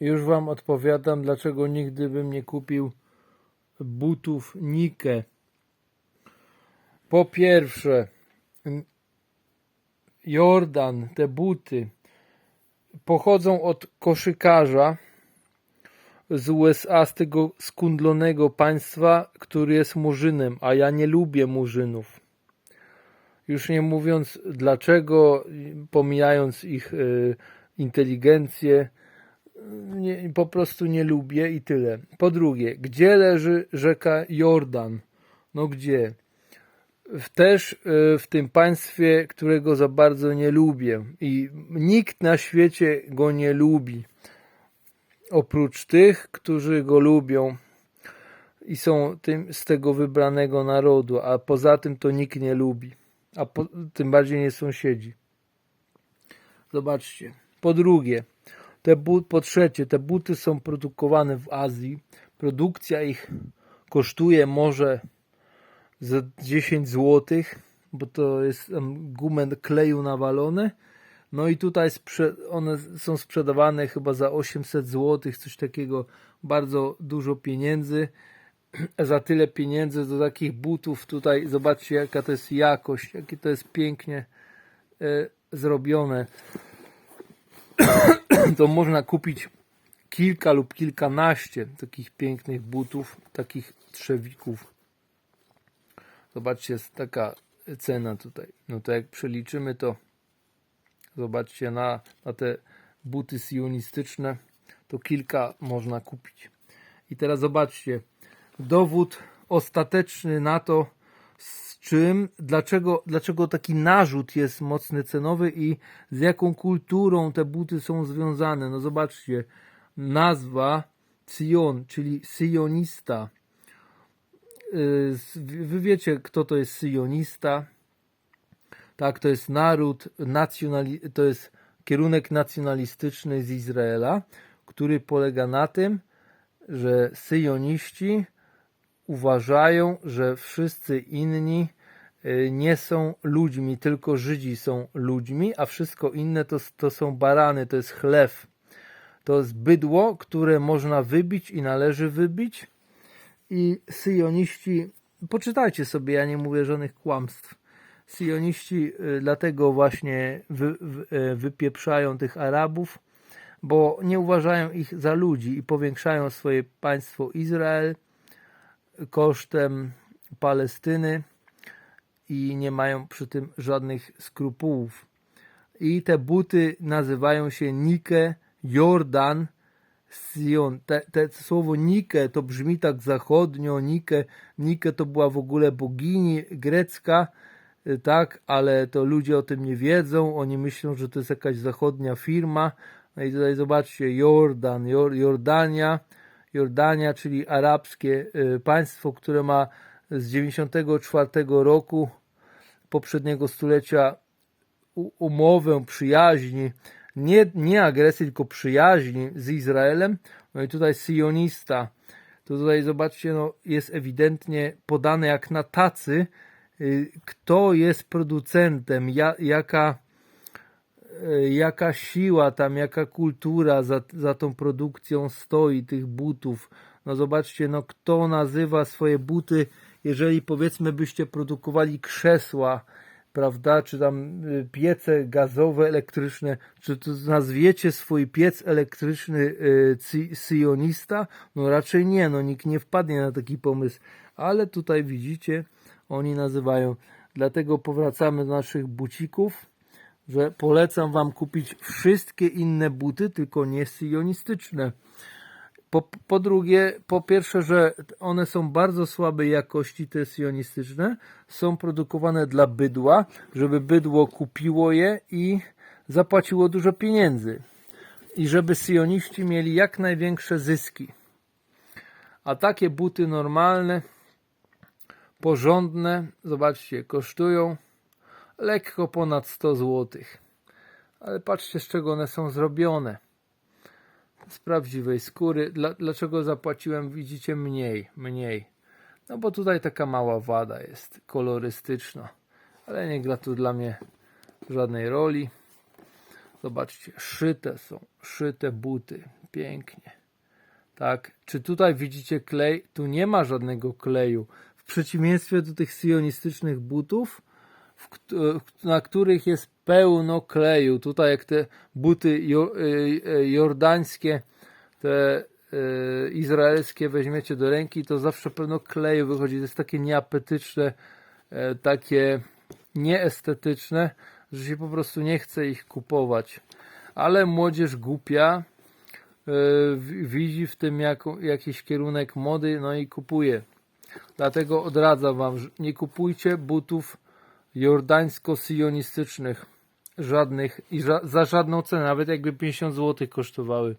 Już wam odpowiadam, dlaczego nigdy bym nie kupił butów Nike. Po pierwsze, Jordan, te buty pochodzą od koszykarza z USA, z tego skundlonego państwa, który jest murzynem, a ja nie lubię murzynów. Już nie mówiąc dlaczego, pomijając ich y, inteligencję, nie, po prostu nie lubię i tyle. Po drugie, gdzie leży rzeka Jordan? No gdzie? W- Też y, w tym państwie, którego za bardzo nie lubię i nikt na świecie go nie lubi. Oprócz tych, którzy go lubią i są tym z tego wybranego narodu, a poza tym to nikt nie lubi, a po, tym bardziej nie sąsiedzi. Zobaczcie. Po drugie, te but, po trzecie, te buty są produkowane w Azji. Produkcja ich kosztuje może za 10 zł, bo to jest gumę kleju nawalone. No i tutaj one są sprzedawane chyba za 800 zł, coś takiego, bardzo dużo pieniędzy. Za tyle pieniędzy do takich butów tutaj zobaczcie jaka to jest jakość, jakie to jest pięknie e, zrobione. To można kupić kilka lub kilkanaście takich pięknych butów, takich trzewików. Zobaczcie, jest taka cena tutaj. No to jak przeliczymy to, zobaczcie na, na te buty sionistyczne, to kilka można kupić. I teraz zobaczcie, dowód ostateczny na to, z czym, dlaczego, dlaczego taki narzut jest mocny cenowy i z jaką kulturą te buty są związane. No zobaczcie, nazwa Sion, czyli sionista. Yy, Wy wiecie, kto to jest sionista. Tak, to jest naród, nacjonali, to jest kierunek nacjonalistyczny z Izraela, który polega na tym, że syjoniści uważają, że wszyscy inni y, nie są ludźmi, tylko Żydzi są ludźmi, a wszystko inne to, to są barany, to jest chlew. To jest bydło, które można wybić i należy wybić. I syjoniści, poczytajcie sobie, ja nie mówię żadnych kłamstw. Syjoniści y, dlatego właśnie wy, wy, wypieprzają tych Arabów, bo nie uważają ich za ludzi i powiększają swoje państwo Izrael kosztem Palestyny i nie mają przy tym żadnych skrupułów. I te buty nazywają się Nike Jordan Sion. Te, te słowo Nike to brzmi tak zachodnio. Nike, Nike to była w ogóle bogini grecka, y, tak, ale to ludzie o tym nie wiedzą. Oni myślą, że to jest jakaś zachodnia firma. No i tutaj zobaczcie, Jordan, Jor, Jordania, Jordania, czyli arabskie y, państwo, które ma z 94 roku poprzedniego stulecia umowę przyjaźni, nie, nie agresji, tylko przyjaźni z Izraelem. No i tutaj sionista. To tutaj zobaczcie, no, jest ewidentnie podane jak na tacy, y, kto jest producentem, ja, jaka, jaka siła tam, jaka kultura za, za tą produkcją stoi tych butów. No zobaczcie, no kto nazywa swoje buty, jeżeli powiedzmy byście produkowali krzesła, prawda, czy tam y, piece gazowe, elektryczne, czy to nazwiecie swój piec elektryczny y, syjonista? No raczej nie, no nikt nie wpadnie na taki pomysł, ale tutaj widzicie, oni nazywają. Dlatego powracamy do naszych bucików, że polecam wam kupić wszystkie inne buty, tylko nie syjonistyczne. Po, po drugie, po pierwsze, że one są bardzo słabej jakości, te sionistyczne, są produkowane dla bydła, żeby bydło kupiło je i zapłaciło dużo pieniędzy. I żeby syjoniści mieli jak największe zyski. A takie buty normalne, porządne, zobaczcie, kosztują lekko ponad 100 zł. Ale patrzcie, z czego one są zrobione z prawdziwej skóry. Dla, dlaczego zapłaciłem, widzicie, mniej, mniej? No bo tutaj taka mała wada jest, kolorystyczna. Ale nie gra tu dla mnie żadnej roli. Zobaczcie, szyte są, szyte buty, pięknie. Tak, czy tutaj widzicie klej? Tu nie ma żadnego kleju. W przeciwieństwie do tych sionistycznych butów, na których jest pełno kleju. Tutaj jak te buty y, y, jordańskie, te izraelskie weźmiecie do ręki, to zawsze pełno kleju wychodzi. To jest takie nieapetyczne, e, takie nieestetyczne, że się po prostu nie chce ich kupować. Ale młodzież głupia e, widzi w tym jakiś kierunek mody, no i kupuje. Dlatego odradzam wam, nie kupujcie butów jordańsko-sionistycznych. Żadnych i za żadną cenę, nawet jakby 50 zł kosztowały.